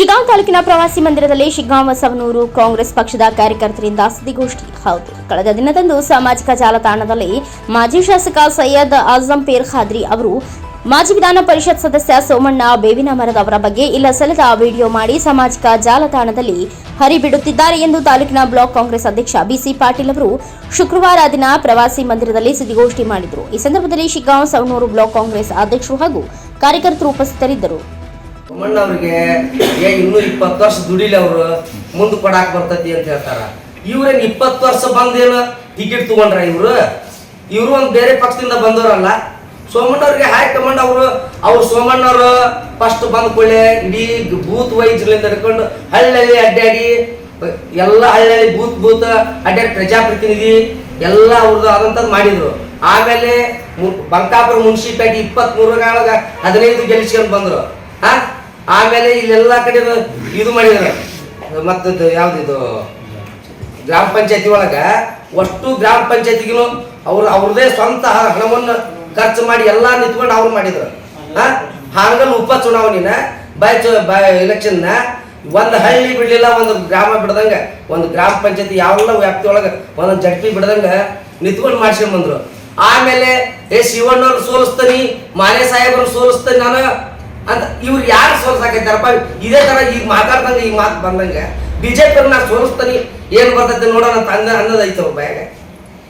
ಶಿಗಾಂವ್ ತಾಲೂಕಿನ ಪ್ರವಾಸಿ ಮಂದಿರದಲ್ಲಿ ಶಿಗ್ಗಾಂವ್ ಸವನೂರು ಕಾಂಗ್ರೆಸ್ ಪಕ್ಷದ ಕಾರ್ಯಕರ್ತರಿಂದ ಸುದ್ದಿಗೋಷ್ಠಿ ಹೌದು. ಕಳೆದ ದಿನದಂದು ಸಾಮಾಜಿಕ ಜಾಲತಾಣದಲ್ಲಿ ಮಾಜಿ ಶಾಸಕ ಸೈಯದ್ ಆಜಂ ಪೀರ್ ಖಾದ್ರಿ ಅವರು, ಮಾಜಿ ವಿಧಾನ ಪರಿಷತ್ ಸದಸ್ಯ ಸೋಮಣ್ಣ ಬೇವಿನ ಮರದ ಅವರ ಬಗ್ಗೆ ಇಲ್ಲ ಸಲ್ಲದ ವಿಡಿಯೋ ಮಾಡಿ ಸಾಮಾಜಿಕ ಜಾಲತಾಣದಲ್ಲಿ ಹರಿಬಿಡುತ್ತಿದ್ದಾರೆ ಎಂದು ತಾಲೂಕಿನ ಬ್ಲಾಕ್ ಕಾಂಗ್ರೆಸ್ ಅಧ್ಯಕ್ಷ ಬಿಸಿ ಪಾಟೀಲ್ ಅವರು ಶುಕ್ರವಾರ ದಿನ ಪ್ರವಾಸಿ ಮಂದಿರದಲ್ಲಿ ಸುದ್ದಿಗೋಷ್ಠಿ ಮಾಡಿದರು. ಈ ಸಂದರ್ಭದಲ್ಲಿ ಶಿಗ್ಗಾಂವ್ ಸವನೂರು ಬ್ಲಾಕ್ ಕಾಂಗ್ರೆಸ್ ಅಧ್ಯಕ್ಷರು ಹಾಗೂ ಕಾರ್ಯಕರ್ತರು ಉಪಸ್ಥಿತರಿದ್ದರು. ಅವ್ರಿಗೆ ಏ, ಇನ್ನೂ ಇಪ್ಪತ್ತು ವರ್ಷ ದುಡಿಲಿ ಅವರು, ಮುಂದೆ ಕೊಡಾಕ್ ಬರ್ತತಿ ಅಂತ ಹೇಳ್ತಾರ. ಇವ್ರೇನ್ ಇಪ್ಪತ್ತು ವರ್ಷ ಬಂದೇನು ಟಿಕೆಟ್ ತಗೊಂಡ್ರ ಇವ್ರು? ಇವರು ಒಂದು ಬೇರೆ ಪಕ್ಷದಿಂದ ಬಂದವರಲ್ಲ. ಸೋಮಣ್ಣವ್ರಿಗೆ ಹೈಕಮಾಂಡ್ ಅವರು. ಅವ್ರು ಸೋಮಣ್ಣವ್ರು ಫಸ್ಟ್ ಬಂದ್ಕೊಳ್ಳೆ ಇಡೀ ಬೂತ್ ವೈದ್ಯರಿಂದ ಹಿಡ್ಕೊಂಡು ಹಳ್ಳಿ ಅಡ್ಡಾಡಿ ಎಲ್ಲ ಹಳ್ಳಿ ಬೂತ್ ಬೂತ್ ಅಡ್ಡಾಡಿ ಪ್ರಜಾಪ್ರತಿನಿಧಿ ಎಲ್ಲ ಅವ್ರದ್ದು ಆದಂಥದ್ದು ಮಾಡಿದ್ರು. ಆಮೇಲೆ ಬಂಕಾಪುರ ಮುನ್ಸಿಪಾಲಿಟಿ ಇಪ್ಪತ್ತ್ ಮೂರರಾಗ ಹದಿನೈದು ಗೆಲ್ಲಿಸ್ಕೊಂಡು ಬಂದ್ರು. ಹಾ? ಆಮೇಲೆ ಇಲ್ಲೆಲ್ಲ ಕಡೆ ಇದು ಮಾಡಿದ್ರು. ಮತ್ತದು ಯಾವ್ದಿದು? ಗ್ರಾಮ ಪಂಚಾಯತಿ ಒಳಗ ಅಷ್ಟು ಗ್ರಾಮ ಪಂಚಾಯತಿಗೂ ಅವ್ರು ಅವ್ರದೇ ಸ್ವಂತ ಹಣವನ್ನು ಖರ್ಚು ಮಾಡಿ ಎಲ್ಲ ನಿಂತ್ಕೊಂಡು ಅವ್ರು ಮಾಡಿದ್ರು. ಹಾಂಗಲ್ ಉಪ ಚುನಾವಣೆನ, ಬೈ ಚು ಬೈ ಎಲೆಕ್ಷನ್ನ ಒಂದು ಹಳ್ಳಿ ಬಿಡ್ಲಿಲ್ಲ, ಒಂದು ಗ್ರಾಮ ಬಿಡ್ದಂಗೆ. ಒಂದು ಗ್ರಾಮ ಪಂಚಾಯತಿ ಯಾವೆಲ್ಲ ವ್ಯಾಪ್ತಿ ಒಳಗ ಒಂದೊಂದು ಜಡ್ಪಿ ಬಿಡ್ದಂಗೆ ನಿಂತ್ಕೊಂಡು ಮಾಡ್ಸ್ಕೊಂಡ್ ಬಂದ್ರು. ಆಮೇಲೆ, ಏ ಶಿವಣ್ಣವ್ರು ಸೋಲಿಸ್ತಾನಿ ಮಾನೇ ಸಾಹೇಬ್ರು ಸೋಲಿಸ್ತಾನಿ ನಾನು. ಅಂತ ಇವ್ರು ಯಾರು ಸೋಲ್ಸಾಕೈತಾರಪ್ಪ ಇದೇ ತರ ಈಗ ಮಾತಾಡ್ದಂಗ ಈಗ ಮಾತು ಬಂದಂಗೆ. ಬಿಜೆಪಿ ಸೋಲಿಸ್ತಾನೆ, ಏನು ಬರ್ತೈತೆ ನೋಡೋಣ ಅಂತ ಅನ್ನೋದೈತೆ ಅವ್ರ ಬಾಯಾಗ.